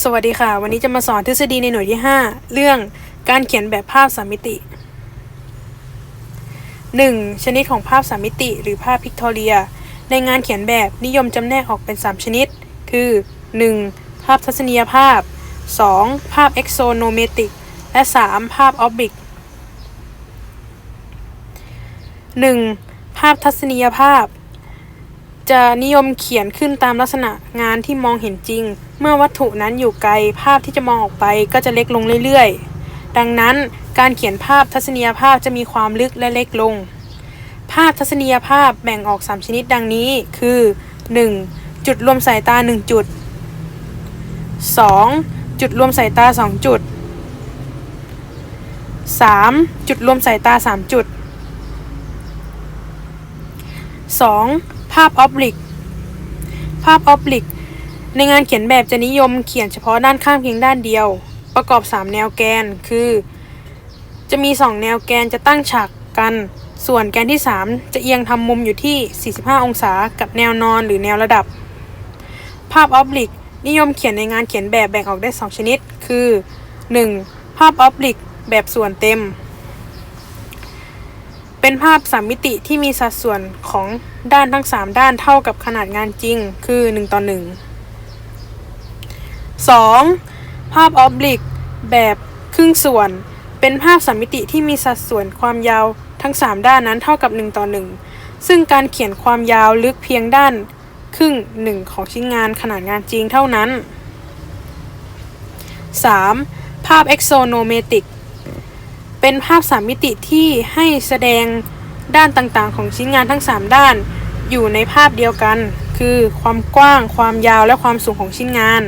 สวัสดีค่ะ วันนี้จะมาสอนทฤษฎีในหน่วยที่ 5 เรื่องการเขียนแบบภาพสามมิติ 1. ชนิดของภาพสามมิติ หรือภาพพิกทอเรีย ในงานเขียนแบบนิยมจำแนกออกเป็น 3 ชนิด คือ 1. ภาพทัศนียภาพ 2. ภาพเอ็กโซโนเมติก และ 3. ภาพออบบิก 1. ภาพทัศนียภาพ จะนิยมเขียนขึ้นตามลักษณะงานที่มองเห็นจริง เมื่อวัตถุนั้นอยู่ไกลภาพที่จะมองออกไปก็จะเล็กลงเรื่อยๆ ดังนั้นการเขียนภาพทัศนียภาพจะมีความลึกและเล็กลง ภาพทัศนียภาพแบ่งออก 3 ชนิดดังนี้คือ 1. จุดรวมสายตา 1 จุด 2. จุดรวมสายตา 2 จุด 3. จุดรวมสายตา 3 จุด 2. ภาพออบลิก ภาพออบลิก ในงานเขียนแบบจะนิยมเขียนเฉพาะด้านข้างเพียงด้านเดียว ประกอบ 3 แนวแกน คือ จะมี 2 แนวแกนจะตั้งฉากกัน ส่วนแกนที่ 3 จะเอียงทำมุมอยู่ที่ 45 องศา กับแนวนอนหรือแนวระดับ ภาพออบลิก นิยมเขียนในงานเขียนแบบแบ่งออกได้ 2 ชนิด คือ 1. ภาพออบลิก แบบส่วนเต็ม เป็นภาพสามมิติที่มีสัดส่วนของด้านทั้ง 3 ด้านเท่ากับขนาดงานจริง คือ 1 ต่อ 1 2. ภาพออบลิก แบบครึ่งส่วน เป็นภาพสามมิติที่มีสัดส่วนความยาวทั้ง 3 ด้านนั้นเท่ากับ 1 ต่อ 1 ซึ่งการเขียนความยาวลึกเพียงด้านครึ่งหนึ่งของชิ้นงานขนาดงานจริงเท่านั้น 3. ภาพเอ็กโซโน เป็นภาพสามมิติที่ให้แสดงด้านต่างๆ ของชิ้นงานทั้ง 3 ด้าน อยู่ในภาพเดียวกัน คือความกว้าง ความยาวและความสูงของชิ้นงาน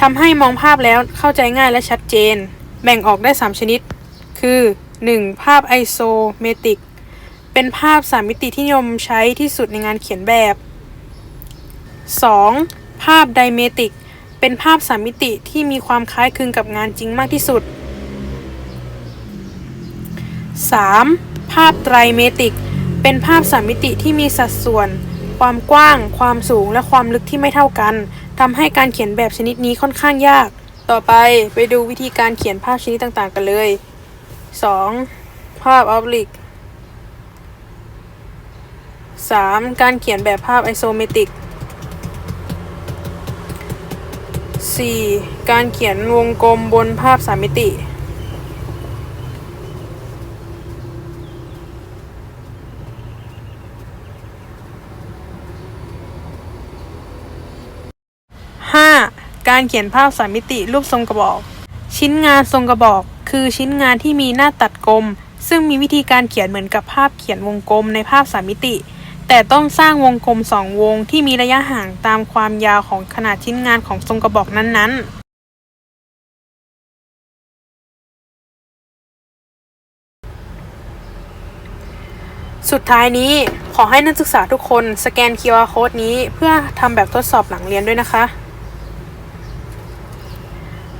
ทำให้มองภาพแล้วเข้าใจง่ายและชัดเจน แบ่งออกได้ 3 ชนิด คือ 1. ภาพไอโซเมติกเป็นภาพสามมิติที่นิยมใช้ที่สุดในงานเขียนแบบ 2. ภาพไดเมติกเป็นภาพสามมิติที่มีความคล้ายคลึงกับงานจริงมากที่สุด 3. ภาพไตรเมตริก เป็นภาพสามมิติที่มีสัดส่วน ความกว้าง ความสูงและความลึกที่ไม่เท่ากันทำให้การเขียนแบบชนิดนี้ค่อนข้างยาก ต่อไปไปดูวิธีการเขียนภาพชนิดต่างๆ กันเลย 2. ภาพออบลิก 3. การเขียนแบบภาพไอโซเมตริก 4. การเขียนวงกลมบนภาพสามมิติ 5. การเขียนภาพสามมิติรูปทรงกระบอก ชิ้นงานทรงกระบอก คือชิ้นงานที่มีหน้าตัดกลม ซึ่งมีวิธีการเขียนเหมือนกับภาพเขียนวงกลมในภาพสามมิติ แต่ต้องสร้างวงกลมสองวงที่มีระยะห่างตามความยาวของขนาดชิ้นงานของทรงกระบอกนั้นๆสุดท้ายนี้ขอให้นักศึกษาทุกคนสแกน QR Code นี้เพื่อทำแบบทดสอบหลังเรียนด้วยนะคะ